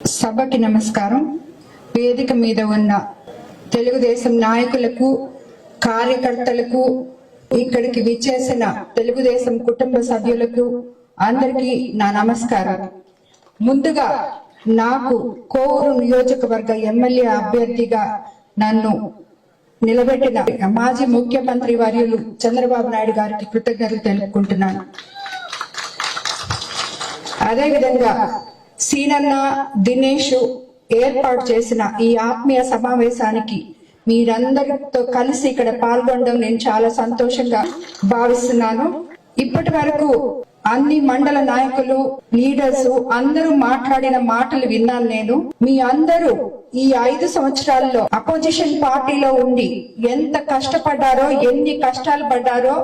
సభకి నమస్కారం. వేదిక మీద ఉన్న తెలుగుదేశం నాయకులకు కార్యకర్తలకు ఇక్కడికి విచ్చేసిన తెలుగుదేశం కుటుంబ సభ్యులకు అందరికీ నా నమస్కారం. ముందుగా నాకు కోవూరు నియోజకవర్గ ఎమ్మెల్యే అభ్యర్థిగా నన్ను నిలబెట్టిన మాజీ ముఖ్యమంత్రి వర్యులు చంద్రబాబు నాయుడు గారికి కృతజ్ఞతలు తెలుపుకుంటున్నాను. అదేవిధంగా సీనన్న దినేష్ ఏర్పాటు చేసిన ఈ ఆత్మీయ సమావేశానికి మీరందరితో కలిసి ఇక్కడ పాల్గొనడం నేను చాలా సంతోషంగా భావిస్తున్నాను. ఇప్పటి వరకు అన్ని మండల నాయకులు లీడర్స్ అందరూ మాట్లాడిన మాటలు విన్నాను నేను. మీ అందరూ ఈ ఐదు సంవత్సరాల్లో అపోజిషన్ పార్టీలో ఉండి ఎంత కష్టపడ్డారో ఎన్ని కష్టాలు పడ్డారో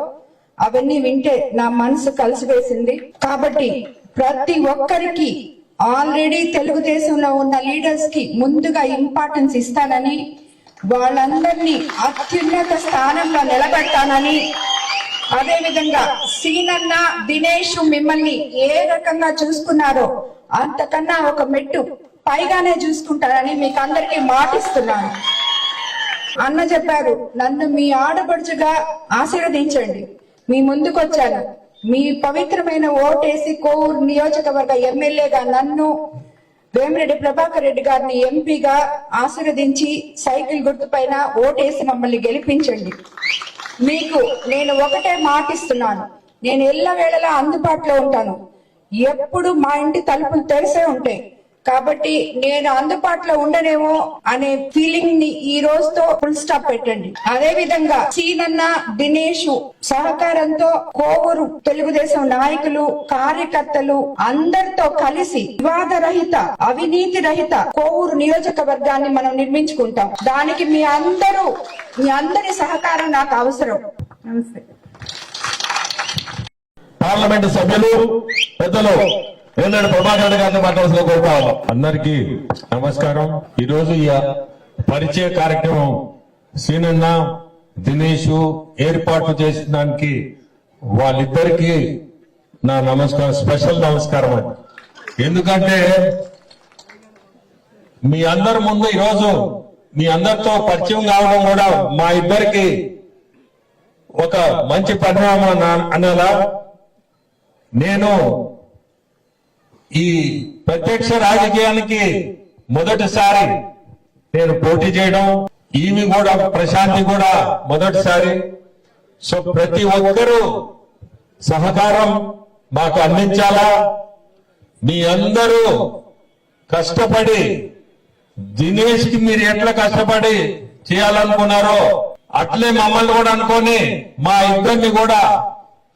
అవన్నీ వింటే నా మనసు కలిసివేసింది. కాబట్టి ప్రతి ఒక్కరికి ఆల్రెడీ తెలుగుదేశంలో ఉన్న లీడర్స్కి ముందుగా ఇంపార్టెన్స్ ఇస్తానని వాళ్ళందరినీ అత్యున్నత స్థానంలో నిలబెడతానని అదేవిధంగా సీనన్న దినేష్ మిమ్మల్ని ఏ రకంగా చూసుకున్నారో అంతకన్నా ఒక మెట్టు పైగానే చూసుకుంటారని మీకు అందరికీ మాటిస్తున్నాను. అన్న చెప్పారు నన్ను మీ ఆడపడుచుగా ఆశీర్వదించండి. మీ ముందుకొచ్చాను మీ పవిత్రమైన ఓటేసి కోవూరు నియోజకవర్గ ఎమ్మెల్యేగా నన్ను వేమిరెడ్డి ప్రభాకర్ రెడ్డి గారిని ఎంపీగా ఆశీర్వదించి సైకిల్ గుర్తుపైన ఓటేసి మమ్మల్ని గెలిపించండి. మీకు నేను ఒకటే మాటిస్తున్నాను. నేను ఎల్లవేళలా అందుబాటులో ఉంటాను. ఎప్పుడు మా ఇంటి తలుపులు తెరిసే ఉంటాయి. కాబట్టి నేను అందుబాటులో ఉండనేమో అనే ఫీలింగ్ని ఈ రోజుతో ఫుల్ స్టాప్ పెట్టండి. అదే విధంగా సీనన్న దినేష్ సహకారంతో కోవూరు తెలుగుదేశం నాయకులు కార్యకర్తలు అందరితో కలిసి వివాద రహిత అవినీతి రహిత కోవూరు నియోజకవర్గాన్ని మనం నిర్మించుకుంటాం. దానికి మీ అందరూ మీ అందరి సహకారం నాకు అవసరం. నమస్తే. పార్లమెంట్ సభ్యులు పెద్దలు ఏంటంటే ప్రభాకర్ గారిని మాట్లాడాల్సిన కోరుతా ఉన్నాం అందరికీ నమస్కారం. ఈరోజు ఈ పరిచయ కార్యక్రమం సీనన్న దినేష్ ఏర్పాటు చేసిన దానికి వాళ్ళిద్దరికి నా నమస్కారం స్పెషల్ నమస్కారం అండి. ఎందుకంటే మీ అందరి ముందు ఈరోజు మీ అందరితో పరిచయం కావడం కూడా మా ఇద్దరికి ఒక మంచి పరిణామం అన- అనాలా నేను ఈ ప్రత్యక్ష రాజకీయానికి మొదటిసారి నేను పోటీ చేయడం ఈమె కూడా ప్రశాంతి కూడా మొదటిసారి. సో ప్రతి ఒక్కరూ సహకారం మాకు అందించాలా? మీ అందరూ కష్టపడి దినేష్కి మీరు ఎట్లా కష్టపడి చేయాలనుకున్నారో అట్లే మమ్మల్ని కూడా అనుకొని మా ఇద్దరిని కూడా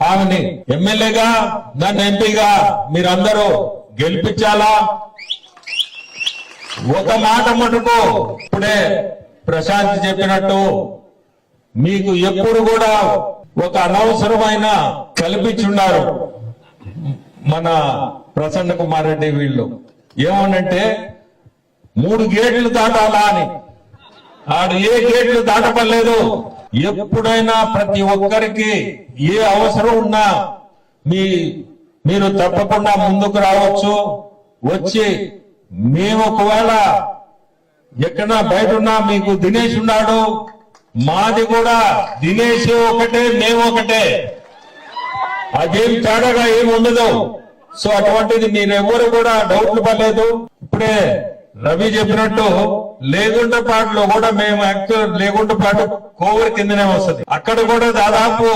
ఆమెని ఎమ్మెల్యేగా నన్ను ఎంపీగా మీరందరూ గెలిపించాలా? ఒక మాట మటుకు ఇప్పుడే ప్రశాంత్ చెప్పినట్టు మీకు ఎప్పుడు కూడా ఒక అనవసరమైన కల్పించున్నారు మన ప్రసన్న కుమార్ రెడ్డి వీళ్ళు. ఏమనంటే మూడు గేట్లు దాటాలా అని. ఆడు ఏ గేట్లు దాటపడలేదు. ఎప్పుడైనా ప్రతి ఒక్కరికి ఏ అవసరం ఉన్నా మీ మీరు తప్పకుండా ముందుకు రావచ్చు. వచ్చి మేము ఒకవేళ ఎక్కడ బయట ఉన్నా మీకు దినేష్ ఉన్నాడు. మాది కూడా దినేష్ ఒకటే మేము ఒకటే. అదేం తేడాగా ఏమి ఉండదు. సో అటువంటిది మీరెవరు కూడా డౌట్లు పడలేదు. ఇప్పుడే రవి చెప్పినట్టు లేగుంటపాటులో కూడా మేము యాక్చువల్ లేగుంటపాటు కోవర్ కిందనే వస్తుంది. అక్కడ కూడా దాదాపు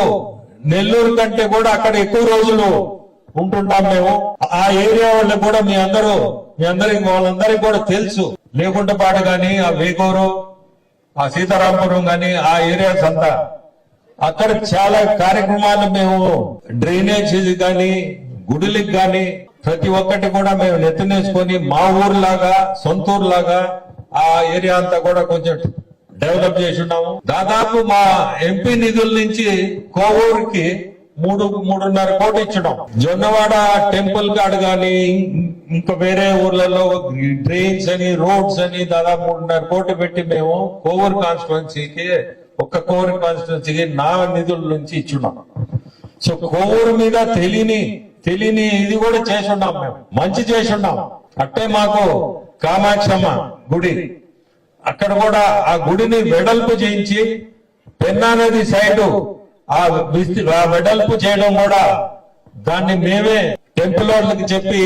నెల్లూరు కంటే కూడా అక్కడ ఎక్కువ రోజులు ఉంటుంటాం మేము. ఆ ఏరియా వాళ్ళకి కూడా మీ అందరూ మీ అందరికి వాళ్ళందరికీ కూడా తెలుసు. లేగుంటపాటు గాని ఆ వేగూరు ఆ సీతారాంపురం గాని ఆ ఏరియాస్ అంతా. అక్కడ చాలా కార్యక్రమాలు మేము డ్రైనేజ్ కానీ గుడులకు కానీ ప్రతి ఒక్కటి కూడా మేము నెత్తనేసుకొని మా ఊర్లాగా సొంత ఊరులాగా ఆ ఏరియా అంతా కూడా కొంచెం డెవలప్ చేసి ఉన్నాము. దాదాపు మా ఎంపీ నిధుల నుంచి కోవూరుకి మూడు మూడున్నర కోటి ఇచ్చడం. జొన్నవాడ టెంపుల్ కాడ గాని ఇంకా వేరే ఊర్లలో డ్రైన్స్ అని రోడ్స్ అని దాదాపు మూడున్నర కోటి పెట్టి మేము కోవూరు కాన్స్టిట్యున్సీకి ఒక్క కోవూరు కాన్స్టిట్యున్సీకి నా నిధుల నుంచి ఇచ్చున్నాం. సో కోవూరు మీద తెలియని తెలియని ఇది కూడా చేసున్నాం మేము. మంచి చేసున్నాం అట్టే మాకు కామాక్షమ్మ గుడి. అక్కడ కూడా ఆ గుడిని వెడల్పు చేయించి పెన్నా నది సైడ్ ఆ వెడల్పు చేయడం కూడా దాన్ని మేమే టెంపుల్ వాళ్ళకి చెప్పి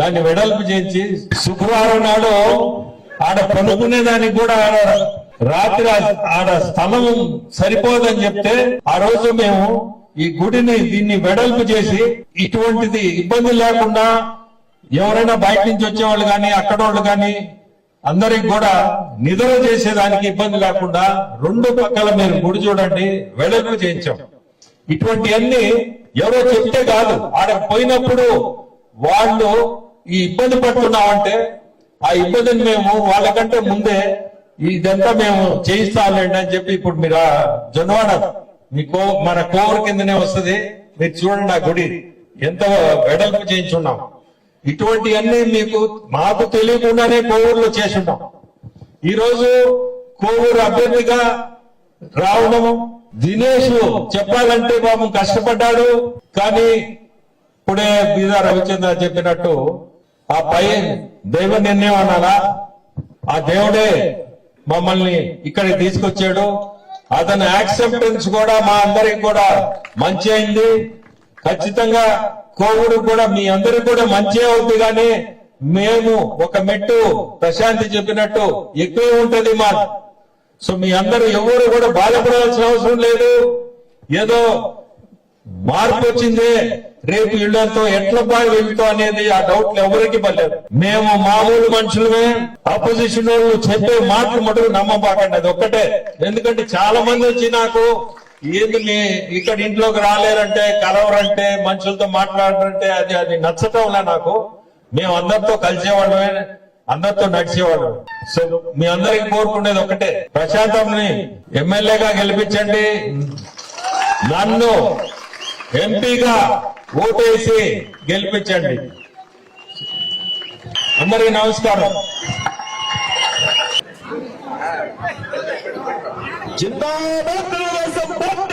దాన్ని వెడల్పు చేయించి శుక్రవారం నాడు ఆడ పనుకునే దానికి కూడా ఆడ రాత్రి ఆడ స్థలం సరిపోదని చెప్తే ఆ రోజు మేము ఈ గుడిని దీన్ని వెడల్పు చేసి ఇటువంటిది ఇబ్బంది లేకుండా ఎవరైనా బయట నుంచి వచ్చేవాళ్ళు కానీ అక్కడ వాళ్ళు కానీ అందరికి కూడా నిద్ర చేసేదానికి ఇబ్బంది లేకుండా రెండు పక్కల మీరు గుడి చూడండి వెడల్పు చేయించాం. ఇటువంటివన్నీ ఎవరో చెప్తే కాదు. ఆడ పోయినప్పుడు వాళ్ళు ఈ ఇబ్బంది పడుతున్నామంటే ఆ ఇబ్బందిని మేము వాళ్ళకంటే ముందే ఇదంతా మేము చేయిస్తామండి అని చెప్పి ఇప్పుడు మీరు జొన్నవాడ మీ కో మన కోవర్ కిందనే వస్తది. మీరు చూడండి ఆ గుడి. ఎంత వెడల్పు చేయించున్నాం. ఇటువంటివన్నీ మీకు మాకు తెలియకుండానే కోవూరులో చేసుంటాం. ఈరోజు కోవూరు అభ్యర్థిగా రావడం దినేష్ చెప్పాలంటే పాపం కష్టపడ్డాడు. కానీ ఇప్పుడే బీదా రవిచంద్ర చెప్పినట్టు ఆ పై దైవ నిర్ణయం అనాలా ఆ దేవుడే మమ్మల్ని ఇక్కడికి తీసుకొచ్చాడు. అతని యాక్సెప్టెన్స్ కూడా మా అందరికి కూడా మంచి అయింది. ఖచ్చితంగా కోవిడ్ కూడా మీ అందరికి కూడా మంచి అవుతుంది కానీ మేము ఒక మెట్టు ప్రశాంతి చెప్పినట్టు ఎక్కువే ఉంటది మా. సో మీ అందరూ ఎవరు కూడా బాధపడాల్సిన అవసరం లేదు. ఏదో మార్పు వచ్చింది రేపు ఇళ్ళతో ఎట్లా బాగా వెళ్తాం అనేది ఆ డౌట్లు ఎవరికి పడలేదు. మేము మామూలు మనుషులమే. అపోజిషన్ వాళ్ళు చెప్పే మాటలు మటుకు నమ్మబాకండి. అది ఒక్కటే. ఎందుకంటే చాలా మంది వచ్చి నాకు ఏంది ఇక్కడ ఇంట్లోకి రాలేరంటే కలవరంటే మనుషులతో మాట్లాడరంటే అది అది నచ్చటంలే నాకు. మేము అందరితో కలిసేవాళ్ళమే అందరితో నడిచేవాళ్ళం. సో మీ అందరికి కోరుకునేది ఒకటే. ప్రశాంతంని ఎమ్మెల్యేగా గెలిపించండి. నన్ను ఎంపీగా ఓటేసి గెలిపించండి. అందరికీ నమస్కారం. जिंदाबाद